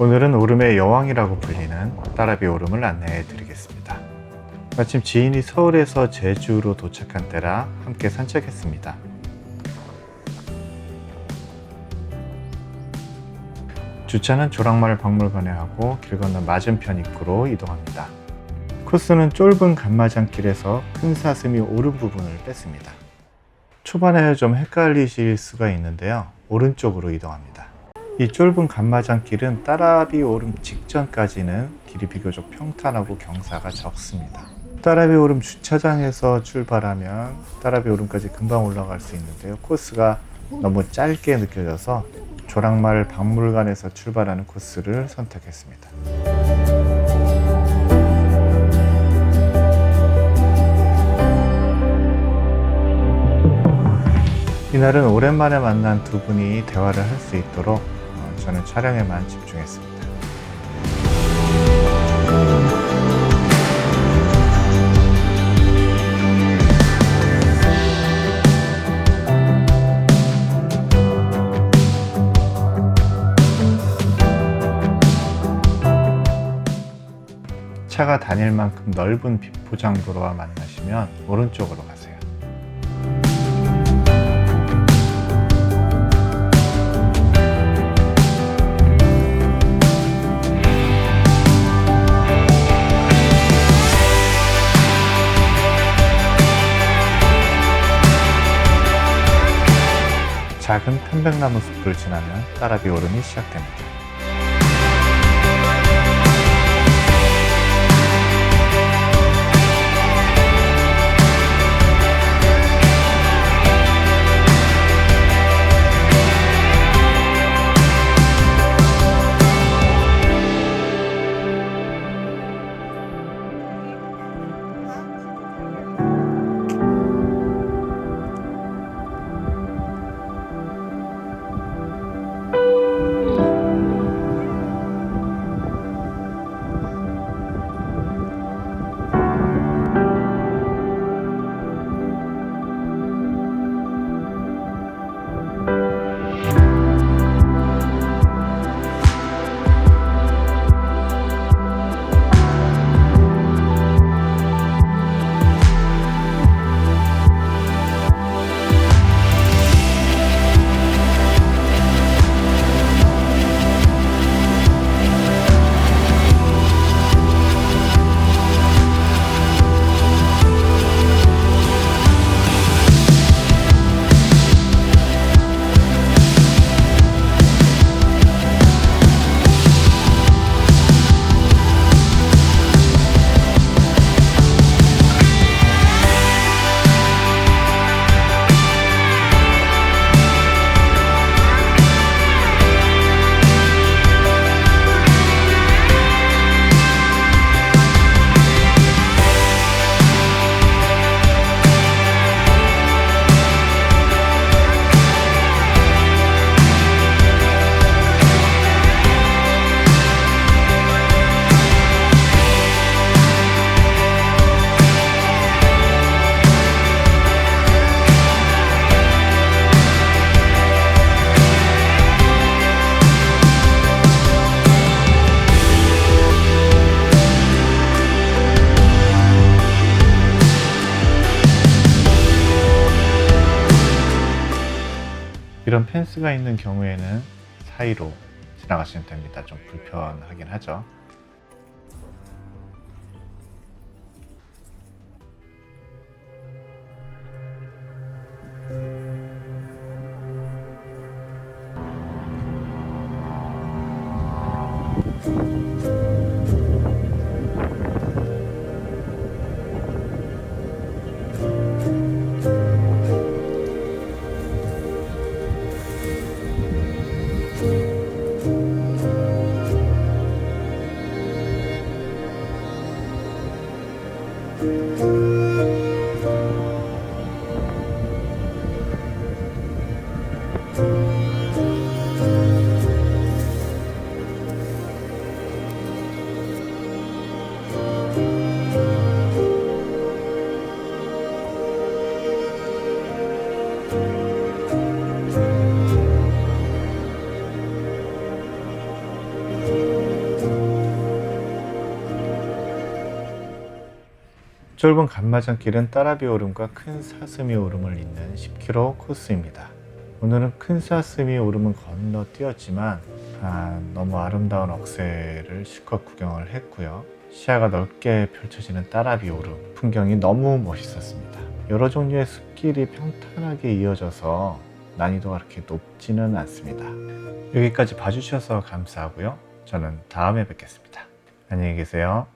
오늘은 오름의 여왕이라고 불리는 따라비 오름을 안내해 드리겠습니다. 마침 지인이 서울에서 제주로 도착한 때라 함께 산책했습니다. 주차는 조랑마을 박물관에 하고 길 건너 맞은편 입구로 이동합니다. 코스는 좁은 간마장길에서 큰 사슴이 오른 부분을 뺐습니다. 초반에 좀 헷갈리실 수가 있는데요. 오른쪽으로 이동합니다. 이 좁은 간마장 길은 따라비 오름 직전까지는 길이 비교적 평탄하고 경사가 적습니다. 따라비 오름 주차장에서 출발하면 따라비 오름까지 금방 올라갈 수 있는데요. 코스가 너무 짧게 느껴져서 조랑마을 박물관에서 출발하는 코스를 선택했습니다. 이날은 오랜만에 만난 두 분이 대화를 할 수 있도록 어, 저는 촬영에만 집중했습니다. 차가 다닐 만큼 넓은 비포장도로와 만나시면 오른쪽으로 가세요. 작은 편백나무 숲을 지나면 따라비 오름이 시작됩니다. 이런 펜스가 있는 경우에는 사이로 지나가시면 됩니다. 좀 불편하긴 하죠. 짧은 간마장길은 따라비 오름과 큰 사슴이 오름을 잇는 10km 코스입니다. 오늘은 큰 사슴이 오름은 건너뛰었지만 아, 너무 아름다운 억새를 실컷 구경을 했고요. 시야가 넓게 펼쳐지는 따라비 오름 풍경이 너무 멋있었습니다. 여러 종류의 숲길이 평탄하게 이어져서 난이도가 그렇게 높지는 않습니다. 여기까지 봐주셔서 감사하고요. 저는 다음에 뵙겠습니다. 안녕히 계세요.